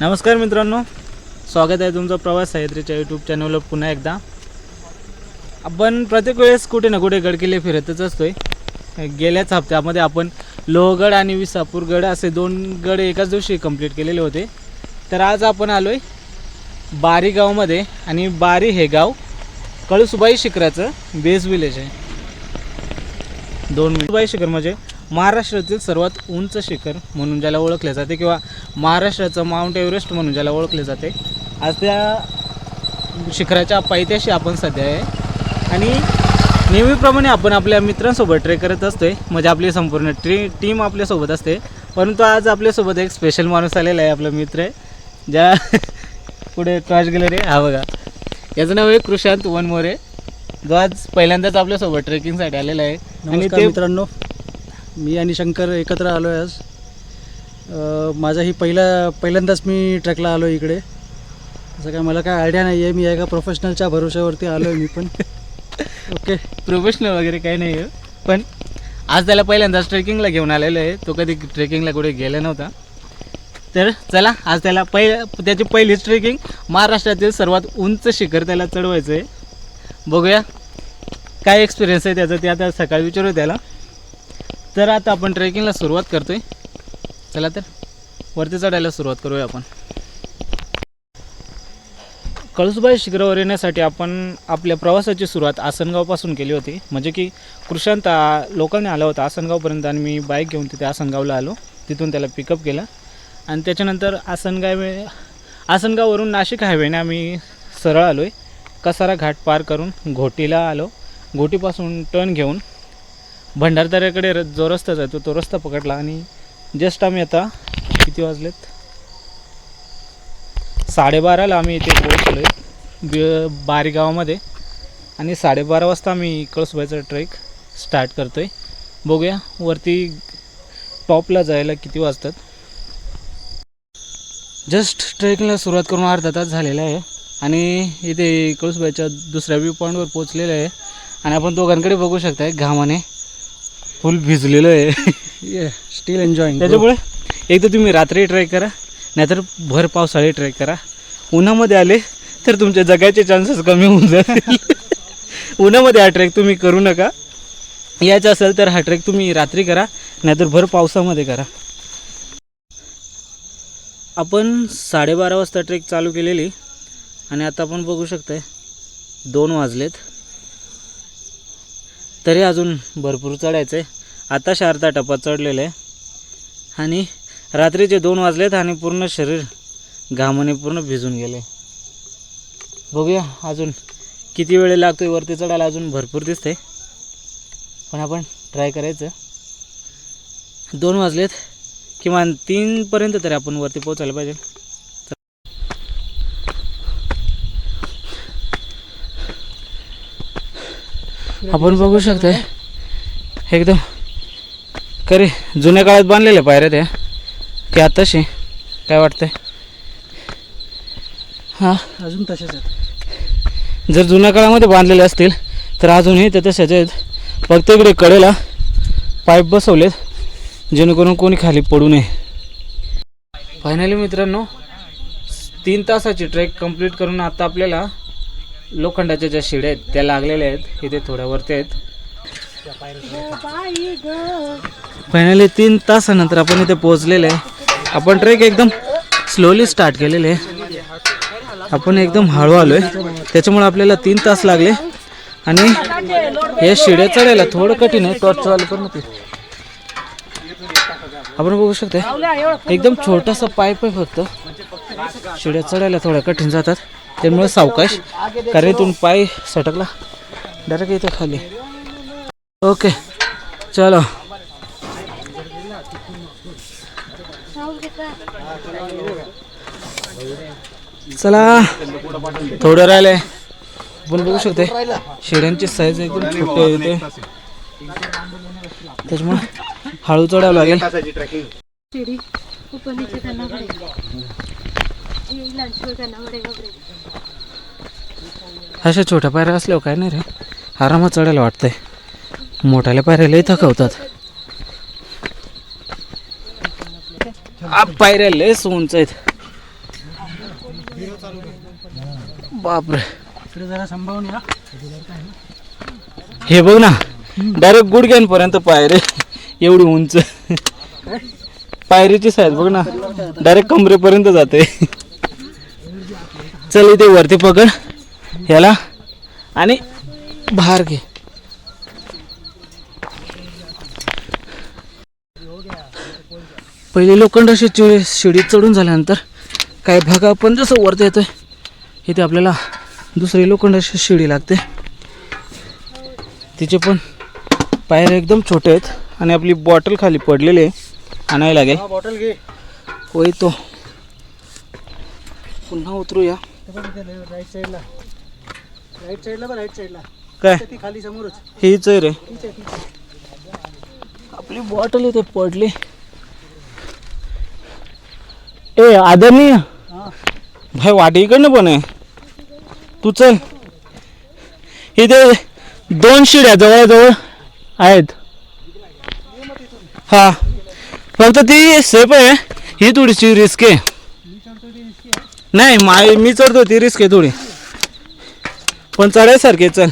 नमस्कार मित्रांनो स्वागत आहे तुमचं प्रवास सह्याद्रीच्या यूट्यूब चॅनलवर पुन्हा एकदा. आपण प्रत्येक वेळेस कुठे ना कुठे गडकिल्ले फिरतच असतो आहे गेल्याच हप्त्यामध्ये आपण लोहगड आणि विसापूरगड असे दोन गड एकाच दिवशी कंप्लीट केलेले होते. तर आज आपण आलो आहे बारी गावमध्ये आणि बारी हे गाव कळसुबाई शिखराचं बेस विलेज आहे. दोन मिनिट. शिखर म्हणजे महाराष्ट्रातील सर्वात उंच शिखर म्हणून ज्याला ओळखले जाते किंवा महाराष्ट्राचं माउंट एव्हरेस्ट म्हणून ज्याला ओळखले जाते आज त्या शिखराच्या पायथ्याशी आपण सध्या आहे. आणि नेहमीप्रमाणे आपण आपल्या मित्रांसोबत ट्रेक करत असतोय. म्हणजे आपली संपूर्ण ट्री टीम आपल्यासोबत असते. परंतु आज आपल्यासोबत एक स्पेशल माणूस आलेला आहे आपला मित्र आहे ज्या पुढे टॉर्च गॅलरी हा बघा. याचं नाव आहे कृशांत वनमोरे. जो आज पहिल्यांदाच आपल्यासोबत ट्रेकिंगसाठी आलेला आहे. आणि ते मित्रांनो. मी आणि शंकर एकत्र आलो आहे आज माझा ही पहिला पहिल्यांदाच मी ट्रॅकला आलो इकडे. असं काय मला काय आयडिया नाही आहे मी एका प्रोफेशनलच्या भरोश्यावरती आलो आहे मी पण. ओके प्रोफेशनल वगैरे काही नाही आहे पण आज त्याला पहिल्यांदाच ट्रेकिंगला घेऊन आलेलं आहे. तो कधी ट्रेकिंगला कुठे गेला नव्हता. तर चला आज त्याला पहि त्याची पहिलीच ट्रेकिंग महाराष्ट्रातील सर्वात उंच शिखर त्याला चढवायचं आहे बघूया. काय एक्सपिरियन्स आहे त्याचा ते आता सकाळी विचारू त्याला. तर आता आपण ट्रेकिंगला सुरुवात करतोय. चला तर वरती चढायला सुरुवात करूया आपण. कळसुबाई शिखरावर येण्यासाठी आपण आपल्या प्रवासाची सुरुवात आसनगावपासून केली होती. म्हणजे की कृषांत लोकांनी आला होता आसनगावपर्यंत आणि मी बाईक घेऊन तिथे आसनगावला आलो. तिथून त्याला पिकअप केला. आणि त्याच्यानंतर आसनगाव आसनगाववरून नाशिक हायवेने आम्ही सरळ आलो आहे कसारा घाट पार करून घोटीला आलो. घोटीपासून टर्न घेऊन भंडारदऱ्याकडे र- जो रस्ता जातो तो रस्ता पकडला आणि जस्ट आम्ही आता किती वाजलेत? साडेबाराला आम्ही इथे पोहोचलो आहे बारी गावामध्ये आणि साडेबारा वाजता आम्ही कळसुबाईचा ट्रेक स्टार्ट करतो आहे बघूया वरती टॉपला जायला किती वाजतात. जस्ट ट्रेकिंगला सुरुवात करून अर्धा तास झालेला आहे. आणि इथे कळसुबाईच्या दुसऱ्या व्ह्यू पॉईंटवर पोचलेलं आहे. आणि आपण दोघांकडे बघू शकताय घामाने. फुल भिजलेलं आहे. ये स्टील एन्जॉईंग त्याच्यामुळे एक तर तुम्ही रात्री ट्राय करा नाहीतर भर पावसाळी ट्राय करा. उन्हामध्ये आले तर तुमचे जगायचे चान्सेस कमी होऊन जातील. उन्हामध्ये हा ट्रेक तुम्ही करू नका. यायचं असेल तर हा ट्रेक तुम्ही रात्री करा नाहीतर भर पावसामध्ये करा. आपण साडेबारा वाजता ट्रेक चालू केलेली आणि आता आपण बघू शकताय दोन वाजलेत. तरी अजून भरपूर चढायचं आहे. आताशा अर्धा टप्पा चढलेला आहे. आणि रात्रीचे दोन वाजलेत आणि पूर्ण शरीर घामाने पूर्ण भिजून गेले बघूया अजून किती वेळ लागतो आहे वरती चढायला अजून भरपूर दिसते पण आपण ट्राय करायचं. दोन वाजलेत. किमान तीनपर्यंत तरी आपण वरती पोचायला पाहिजे. आपण बघू शकतोय. एकदम. खरे जुन्या काळात बांधलेल्या पायऱ्या त्या. की आताशी काय वाटतंय? हां. अजून तसेच आहेत. जर जुन्या काळामध्ये बांधलेले असतील तर अजूनही ते तशाच आहेत. फक्त इकडे कडेला पाईप बसवलेत जेणेकरून कोणी खाली पडू नये. फायनली मित्रांनो तीन तासाची ट्रेक कंप्लीट करून आता आपल्याला लोखंडाच्या ज्या शिड्या आहेत त्या लागलेल्या आहेत. इथे थोड्या वरती आहेत. फायनली तीन तासानंतर आपण इथे पोहोचलेले आहे. आपण ट्रेक एकदम स्लोली स्टार्ट केलेले आहे. आपण एकदम हळू आलो आहे त्याच्यामुळे आपल्याला तीन तास लागले. आणि या शिड्या चढायला थोडं कठीण आहे. टॉर्च चालू करून ते आपण बघू शकतो एकदम छोटासा पाईप आहे फक्त. शिड्या चढायला थोड्या कठीण जातात. त्यामुळे सावकाश करेतून पाय सटकला. डायरेक्ट इथे खाली. ओके चलो. चला. थोडं राहिलंय आपण बघू शकते शेड्यांची साईज एकदम छोटे आहे त्याच्यामुळे हळू चढावं लागेल. अशा छोट्या पायऱ्या असल्यावर काय नाही रे? आरामात चढायला वाटतंय. मोठ्याल्या पायऱ्यालाही थकवतात. पायऱ्या लयच उंच आहेत. बापरे. हे बघ ना डायरेक्ट गुडघ्यांपर्यंत पायरे. एवढी उंच. पायरीची साईज बघ ना डायरेक्ट कमरेपर्यंत जाते. चल इथे वरती पकड. ह्याला. आणि बाहेर घे. पहिले लोखंडाशी चिडी शिडीत चढून झाल्यानंतर काही भाग आपण जसं वरती येतोय इथे आपल्याला दुसरी लोखंडाची शिडी लागते. तिचे पण पायऱ्या एकदम छोटे आहेत आणि आपली बॉटल खाली पडलेली आहे. आणायला लागेल. बॉटल घे. होय तो. पुन्हा उतरूया. राईट साईडला राईट साईडला बघ राईट साईडला काय? ती खाली समोरच. हीच आहे रे. तीच आहे तीच आहे. आपली बॉटल इथे पडली. ए आदरणीय. हा. भाई वाटी इकडनं पण आहे. तू चल इथे दोन शिड्या जवळजवळ आहेत. हा. फक्त ती सेफ आहे. ही थोडीशी रिस्क आहे. नाही माय मी चढतो ती रिस्क आहे थोडी. पण चढायसारखे चल.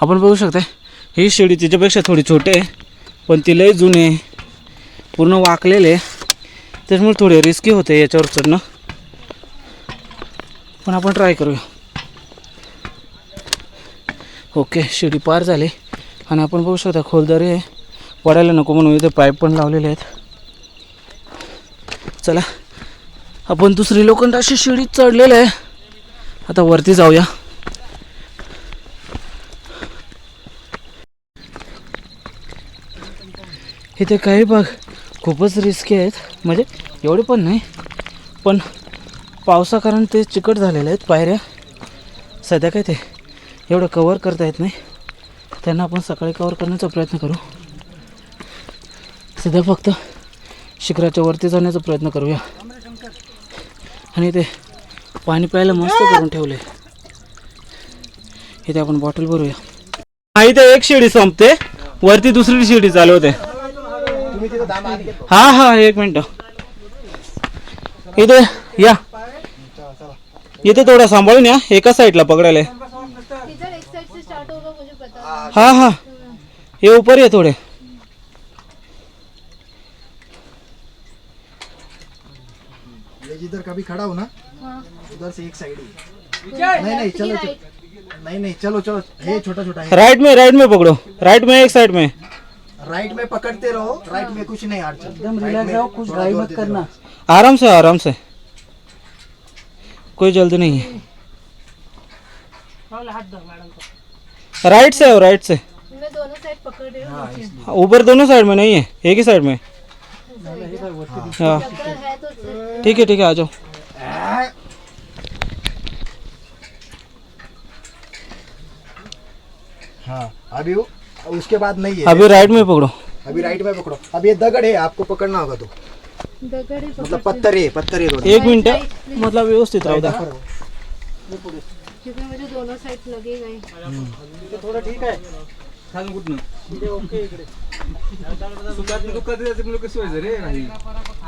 आपण बघू शकता ही शिडी तिच्यापेक्षा थोडी छोटी आहे पण ती लई जुने आहे. पूर्ण वाकलेले आहे. त्याच्यामुळे थोडे रिस्की होते याच्यावर चढणं. पण आपण ट्राय करूया. ओके शिडी पार झाली. आणि आपण बघू शकता खोलदारी आहे. पडायला नको म्हणून इथे पाईप पण लावलेले आहेत. चला. आपण दुसरी लोखंडाशी शिडी चढलेलं आहे. आता वरती जाऊया. इथे काही भाग खूपच रिस्की आहेत. म्हणजे एवढे पण नाही. पण पावसाकारण ते चिकट झालेले आहेत पायऱ्या. सध्या काय ते एवढं कवर करता येत नाही. त्यांना आपण सकाळी कवर करण्याचा प्रयत्न करू. सध्या फक्त शिखराच्या वरती जाण्याचा प्रयत्न करूया. आणि ते पाणी प्यायला मस्त करून ठेवले इथे आपण बॉटल भरूया. हा इथे एक शिडी संपते. वरती दुसरी शिडी चालू होते. हा हा एक मिनिट. इथे या. इथे थोडा सांभाळून या एका साईडला पकडायला पता हा हा. ये ऊपर ये थोडे. जिधर कभी खड़ा हो ना? हाँ। उधर से एक साइड ही। नहीं नहीं चलो चलो। नहीं नहीं चलो चलो। ये छोटा छोटा है। राइट में राइट में पकड़ो। राइट में एक साइड में। राइट में पकड़ते रहो राइट में कुछ नहीं एकदम रिलैक्स रहो कुछ ड्राइव मत करना। आराम से आराम से। कोई जल्दी नहीं है। राइट से हो राइट से। मैं दोनों साइड पकड़ रही हूँ ऊपर दोनों साइड में नहीं है एक ही साइड में। हाँ। है तो से- ठीक है ठीक है आ जाओ। हाँ अभी उसके बाद नहीं है। अभी राइट में पकड़ो। अभी राइट में पकड़ो। अब ये दगड़ है आपको पकड़ना होगा तो। दगड़ मतलब पत्थर है पत्थर है एक मिनिट मतलब व्यवस्थित क्योंकि मुझे दोनों साइड लगेगा ही थोडं ठीक आहे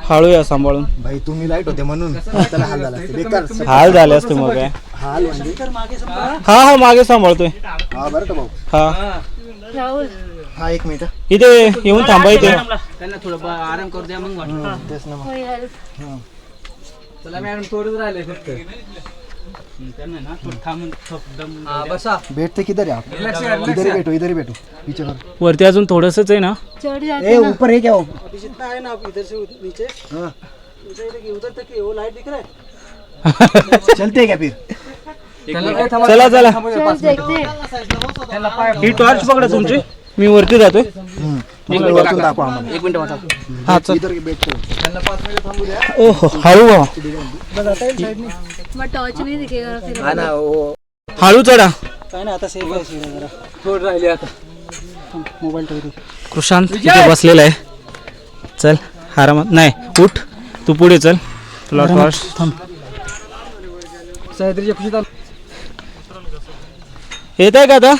हळू या सांभाळून. भाई तुम्ही लाइट होते म्हणून. त्याला हाल झाला असता. बेकार हाल झाले असते मग काय. हाल म्हणजे? हा हा मागे सांभाळतोय. हा बरं का भाऊ. हा. राहुल. हा एक मिनिट इथे येऊन थांबा इथे. त्यांना थोडं आराम करू द्या मग तेच ना मग. चला मॅडम थोडंच राहिले फक्त. त्यांना ना थोडं थांबून दम बसा बैठते किधर है आप इधर ही बैठो इधर ही बैठो पीछे करो. वरती अजून थोडंसंच आहे ना? चढ़ ए जाते ना. ऊपर है क्या वो अभी जितना है ना आप इधर से उधर- नीचे। हाँ. उधर तक उधर तक वो लाइट दिख रहा है। चलते हैं क्या फिर? चला चला चल देखते हैं। ही टॉर्च पकडा तुमची. मी वरती जातोय. हम्म. तुम्ही वरतून दाखवा आम्हाला. एक मिनिट वाचा हा चल. इधर बैठ करो. ओहो हळू व्हा मग टॉर्च नहीं दिखेगा फिर हा ना वो हळू चढा. काय ना आता सेफ आहे शिडा जरा. थोडं राहिले आता. मोबाईल ठेवतो. कृषांत तिथे बसलेला आहे. चल आरामात. नाही उठ. तू पुढे चल. तुला टॉर्च सह्याद्रीच्या खुशीत आलो. येत आहे का आता?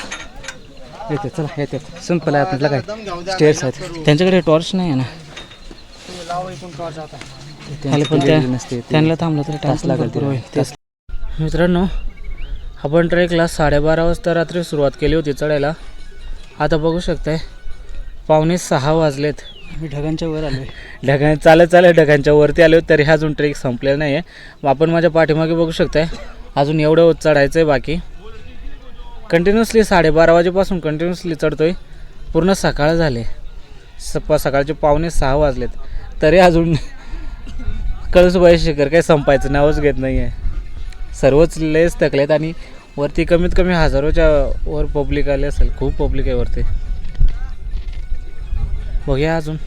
येते चला येते सिंपल आहे आपल्याला काय स्टेअर्स आहेत. त्यांच्याकडे टॉर्च नाही आहे ना? पण त्या त्यांना थांबलं तर तास लागेल तेच मित्रांनो आपण ट्रेकला साडेबारा वाजता रात्री सुरुवात केली होती चढायला. आता बघू शकताय पावणे सहा वाजलेत. मी ढगांच्या वर आलो ढगां चालत चालत ढगांच्या वरती आलो तरी हा अजून ट्रेक संपलेला नाही आहे आपण माझ्या पाठीमागे बघू शकताय अजून एवढं चढायचं आहे बाकी. कंटिन्युअसली साडेबारा वाजेपासून कंटिन्युअसली चढतोय. पूर्ण सकाळ झाले. सप सकाळचे पावणे सहा वाजलेत. तरी अजून कळसुबाई शिखर काही संपायचं नावच घेत नाही आहे सर्वच लेस थकलेत आणि वरती कमीत कमी हजारोच्या वर पब्लिक आले असेल. खूप पब्लिक आहे वरती. बघूया अजून.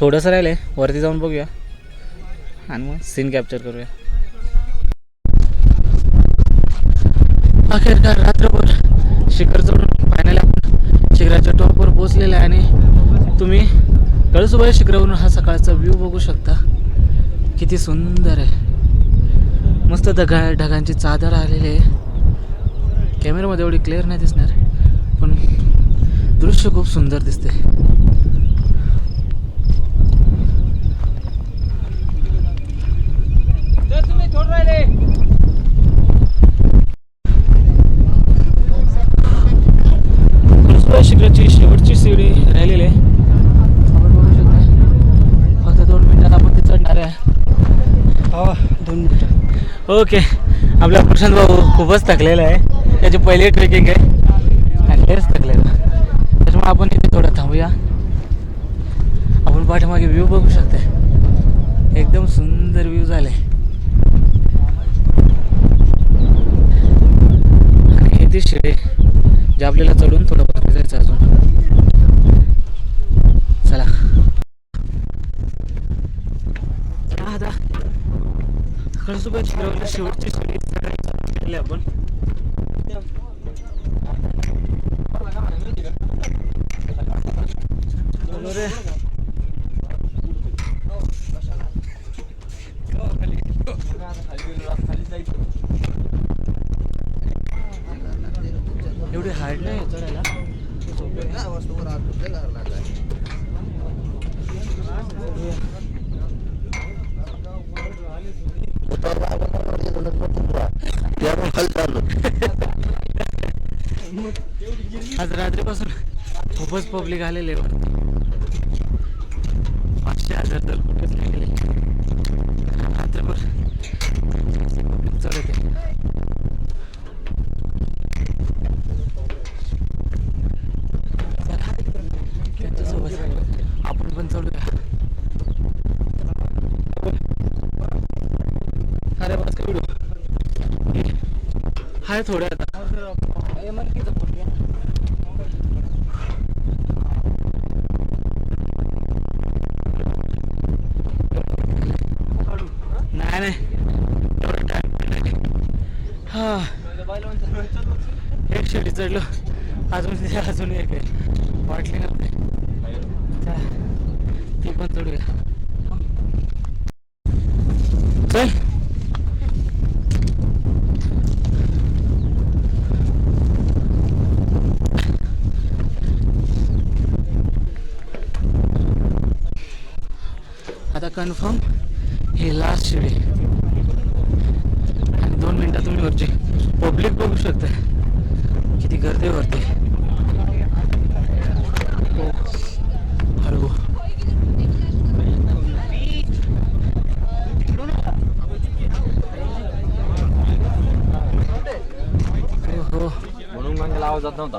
थोडंसं राहिलं आहे वरती जाऊन बघूया. आणि मग सीन कॅप्चर करूया. अखेर का रात्रभर शिखर चढून फायनली आपण शिखराच्या टॉपवर पोहोचलेलं आहे आणि तुम्ही कळसुबाई शिखरावरून. हा सकाळचा व्ह्यू बघू शकता. किती सुंदर आहे. मस्त ढगा ढगांची चादर आलेली आहे. कॅमेऱ्यामध्ये एवढी क्लिअर नाही दिसणार पण दृश्य खूप सुंदर दिसते कळसुबाई शिखराची शेवटची सीडी राहिलेली आहे आपण बघू शकता फक्त दोन मिनिटात आपण ते चढणार आहे हा दोन मिनटं ओके. आपला प्रशांत भाऊ खूपच थकलेला आहे. त्याची पहिली ट्रेकिंग आहे. आणि लेच थकलेला त्याच्यामुळे आपण इथे थोडं थांबूया. आपण पाठीमागे व्ह्यू बघू शकता एकदम सुंदर व्ह्यू झाले आणि हे ती शिडे जे आपल्याला चढून थोडं वरती जायचं अजून चला चला आता कळसुबाई शिखरावरली शेवटची शिडी चढायला आपण. एवढी हार्ड नाही चढायला आज रात्रीपासून खूपच पब्लिक आलेले पाचशे हजार तर कुठेच नाही गेले. हाय थोड्या आता. नाही नाही. हा. एक शिडी चढलो. अजून अजून एक आहे. वाटली ना ती पण चढूया. चल. आता कन्फर्म हे लास्ट शिडी आणि दोन मिनटात तुम्ही वरची पब्लिक बघू शकता. किती गर्दी वरती हॅलो हो, हो म्हणून मग आवाज जात नव्हता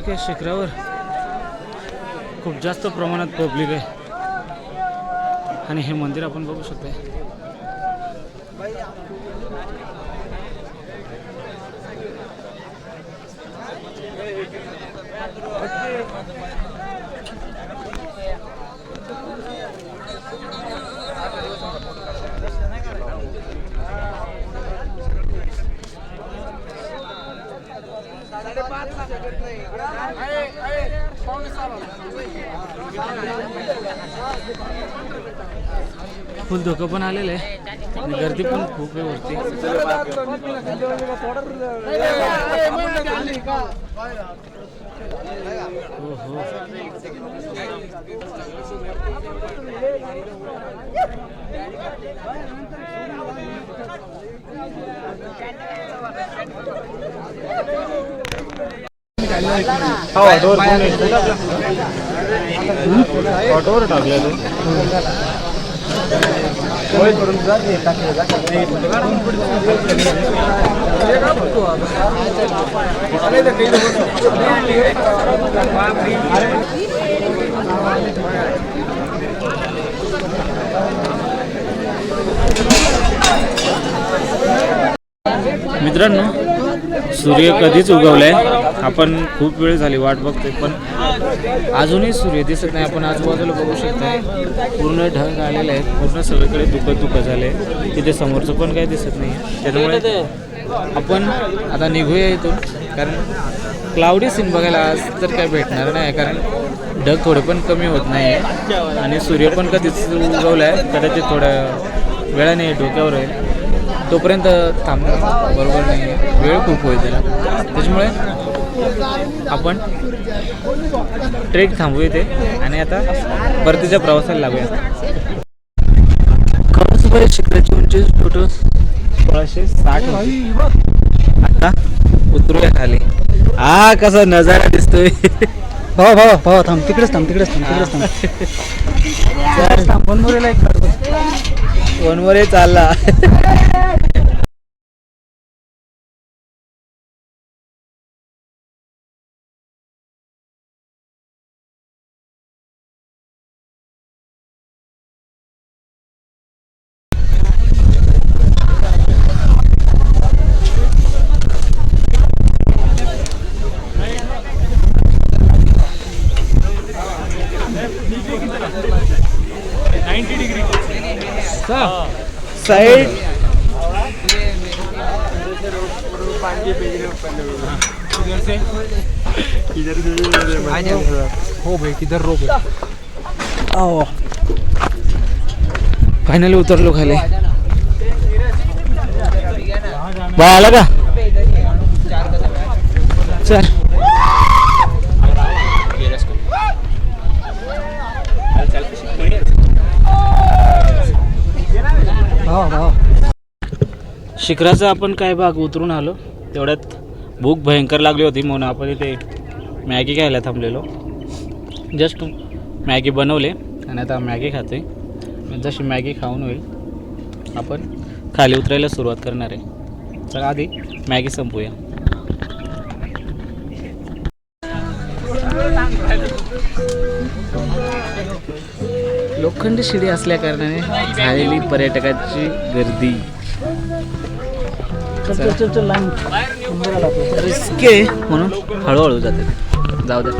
ओके शिखरावर खूप जास्त प्रमाणात पब्लिक आहे. आणि हे मंदिर आपण बघू शकतो फुल धोकं पण आलेलं आहे आणि गर्दी पण खूप आहे वरती हो हो ऑटोवर टाकल्या तू मित्रांनो सूर्य कधीच उगवलाय. आपण खूप वेळ झाली वाट बघतोय पण अजूनही सूर्य दिसत नाही. आपण आजूबाजूला बघू शकताय. पूर्ण ढग आलेले आहेत. पूर्ण सगळीकडे दुखत दुःख झाले तिथे समोरचं पण काही दिसत नाही त्याच्यामुळे आपण आता निघूया इथून. कारण क्लाउडी सीन बघायला आज तर काय भेटणार नाही. कारण ढग थोडे पण कमी होत नाही आहे आणि सूर्य पण कधीच उगवला आहे कदाचित थोड्या वेळाने डोक्यावर आहे तोपर्यंत थांबणं बरोबर नाही आहे. वेळ खूप होईल त्याला. त्याच्यामुळे आपण ट्रेक थांबू इथे आणि आता परतीच्या प्रवासाला लागूया. कळसुबाई शिखराची उंची टोटल सोळाशे साठ. आता उतरूया खाली. हा कसा नजारा दिसतोय. भावा भावा भावा थांब. तिकडेच थांब तिकडेच थांब तिकडेच थांब. बनमुरीला एक वनवरे चालला. साइड हो भाई किधर रोक फायनली उतरलो खाली. बाय आला का? चल. शिखराचा आपण काय भाग उतरून आलो? तेवढ्यात भूक भयंकर लागली होती म्हणून आपण इथे मॅगी खायला थांबलेलो. जस्ट मॅगी बनवले आणि आता मॅगी खाते जशी मॅगी खाऊन होईल आपण खाली उतरायला सुरुवात करणार आहे. चला आधी मॅगी संपूया. लोखंडी शिडी असल्या कारणाने झालेली पर्यटकाची गर्दी. रिस्क म्हणून हळूहळू जाते. जाऊ दे.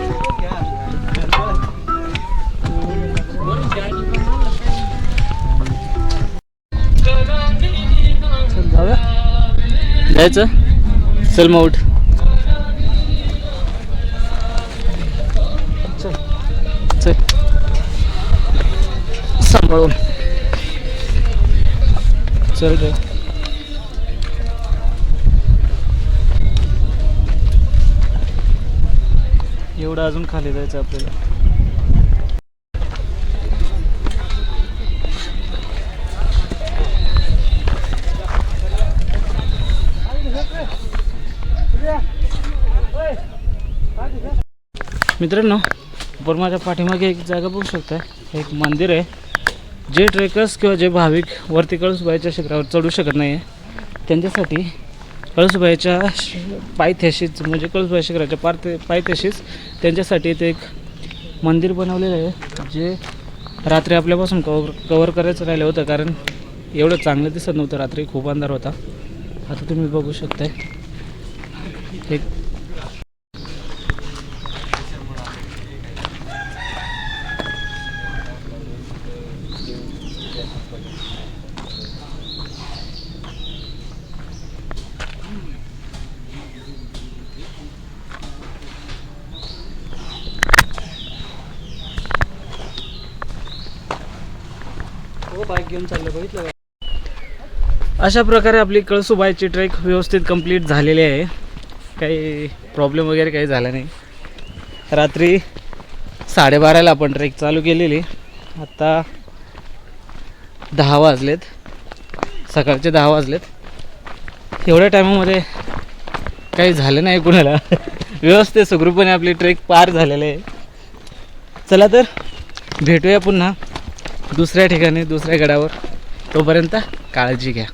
जायचं? चल मग उठ. चल चल. सांभाळून. चल रे एवढं अजून खाली जायचं आपल्याला. मित्रांनो आपण माझ्या पाठीमागे एक जागा बघू शकता एक मंदिर आहे. जे ट्रेकर्स किंवा जे भाविक वरती कळसुबाईच्या शिखरावर चढू शकत नाही आहे त्यांच्यासाठी कळसुबाईच्या पायथ्याशीच म्हणजे कळसुबाई शिखराच्या पारथे पायथ्याशीच त्यांच्यासाठी ते एक मंदिर बनवलेलं आहे जे रात्री आपल्यापासून कवर कवर करायचं राहिलं होतं कारण एवढं चांगलं दिसत नव्हतं रात्री खूप अंधार होता. आता तुम्ही बघू शकताय. एक बाईक घेऊन चाललं बघितलं अशा प्रकारे आपली कळसुबाईची ट्रेक व्यवस्थित कंप्लीट झालेली आहे. काही प्रॉब्लेम वगैरे काही झाला नाही. रात्री साडेबाराला आपण ट्रेक चालू केलेली. आत्ता दहा वाजलेत. सकाळचे दहा वाजलेत. एवढ्या टायमामध्ये काही झालं नाही कुणाला. व्यवस्थित सुखरूपणे आपली ट्रेक पार झालेली आहे. चला तर भेटूया पुन्हा. दुसऱ्या ठिकाणी दुसऱ्या गडावर. तोपर्यंत काळजी घ्या.